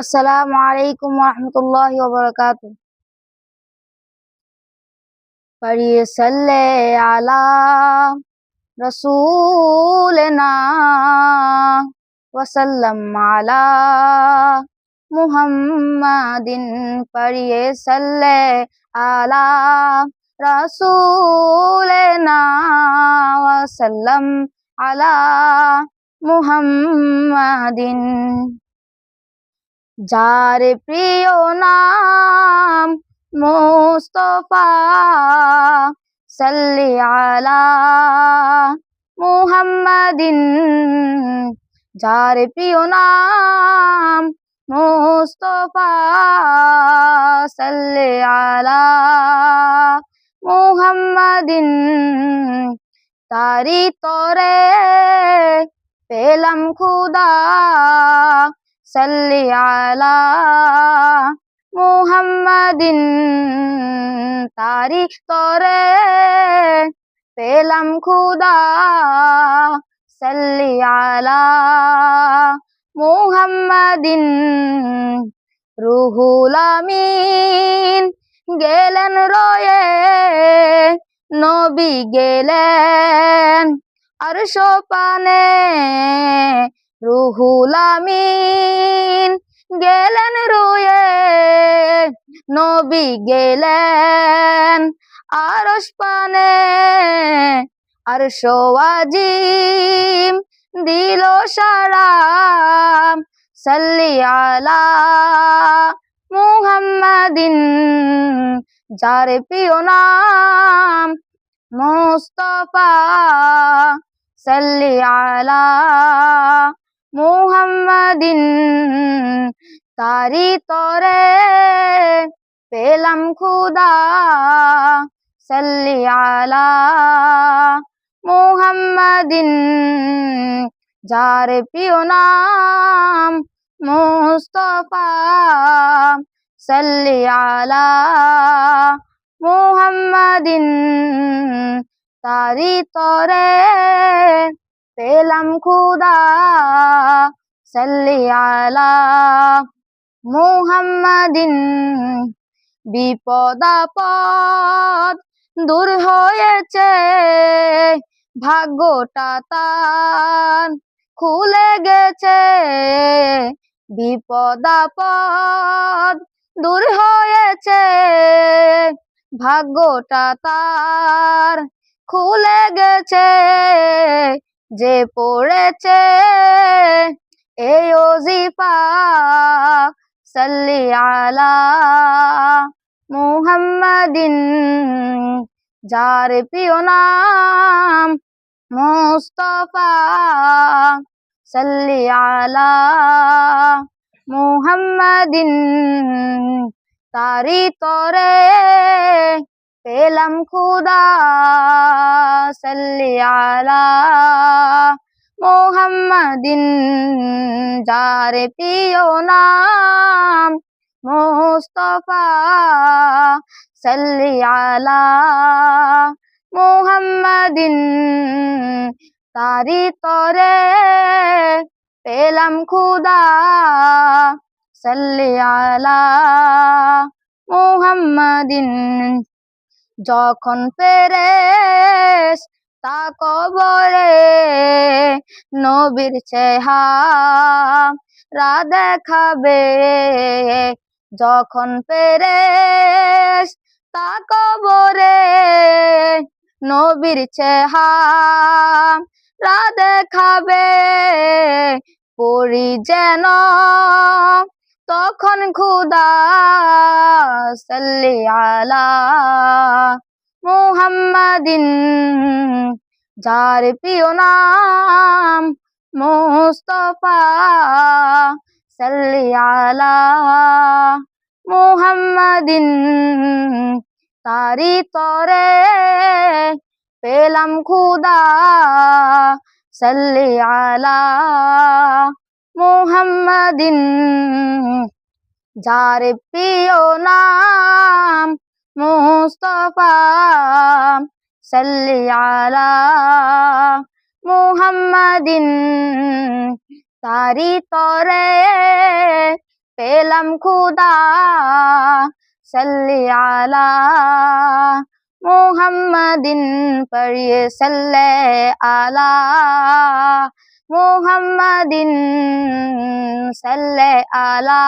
আসসালামু আলাইকুম রহমতুল্লাহ বরকাত পড়িয়ে সাল্লে আলা রসুলনা وسلم على محمد পড়িয়ে সাল্লে আলা رسولنا وسلم على محمد যার প্রিয় নাম মুস্তফা সাল্লি আলা মুহাম্মাদিন। যার প্রিয় নাম মুস্তফা সাল্লি আলা মুহাম্মাদিন। তারি তরে পেলাম খুদা সাল্লি আলা মুহাম্মাদিন তারি তরে পেলাম খুদা। সাল্লি আলা মুহাম্মাদিন, রুহুল আমিন। গেলেন রয়ে, নবী গেলেন। আর সোপানে রুহুল আমিন গেলেন রুয়ে, নবী গেলেন আরশ পানে। আর সোয়াজিম দিল সারাম সাল্লি আলা মুহাম্মাদিন, যার প্রিয় নাম মুস্তফা, সাল্লি আলা মুহাম্মাদিন তারি তরে পেলাম খুদা, সাল্লি আলা মুহাম্মাদিন, যার প্রিয় নাম মুস্তফা, সাল্লি আলা মুহাম্মাদিন তারি তরে পেলাম খুদা, সাল্লি আলা মুহাম্মাদিন। বিপদাপদ দূর হয়েছে, ভাগ্যটা তার খুলে গেছে। বিপদাপদ দূর হয়েছে, ভাগ্যটা তার খুলে গেছে। যে পড়েছে, এই ওজিফা, সাল্লি আলা মুহাম্মাদিন, যার প্রিয় নাম মুস্তফা, সাল্লি আলা মুহাম্মাদিন তারি তরে পেলাম খুদা সাল্লি আলা মুহাম্মাদিন যার প্রিয় নাম মুস্তফা সাল্লি আলা মুহাম্মাদিন তারি তরে পেলাম খুদা সাল্লি আলা মুহাম্মাদিন যখন পেরেস তা কবরে নবীর চেহারা দেখাবে। যখন পেরেস তা কবরে নবীর চেহারা দেখাবে পড়ি যেন তখন খুদা সাল্লি আলা মুহাম্মাদিন, যার প্রিয় নাম মুস্তফা সাল্লি আলা মুহাম্মাদিন। তারি তরে পেলাম খুদা সাল্লি আলা মুহাম্মাদিন, যার প্রিয় নাম মুস্তফা সাল্লি আলা মুহাম্মাদিন। তারি তরে পেলাম খুদা সাল্লি আলা মুহাম্মাদিন, পড়িয়ে সাল্লে আলা মুহাম্মাদিন সাল্লে আলা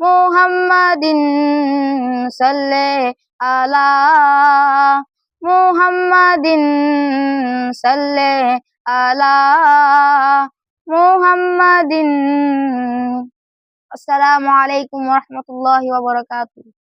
মুহাম্মাদিন সাল্লে আলা মুহাম্মাদিন সাল্লে আলা মুহাম্মাদিন। আসসালামু আলাইকুম রাহমাতুল্লাহি বারাকাতুহু।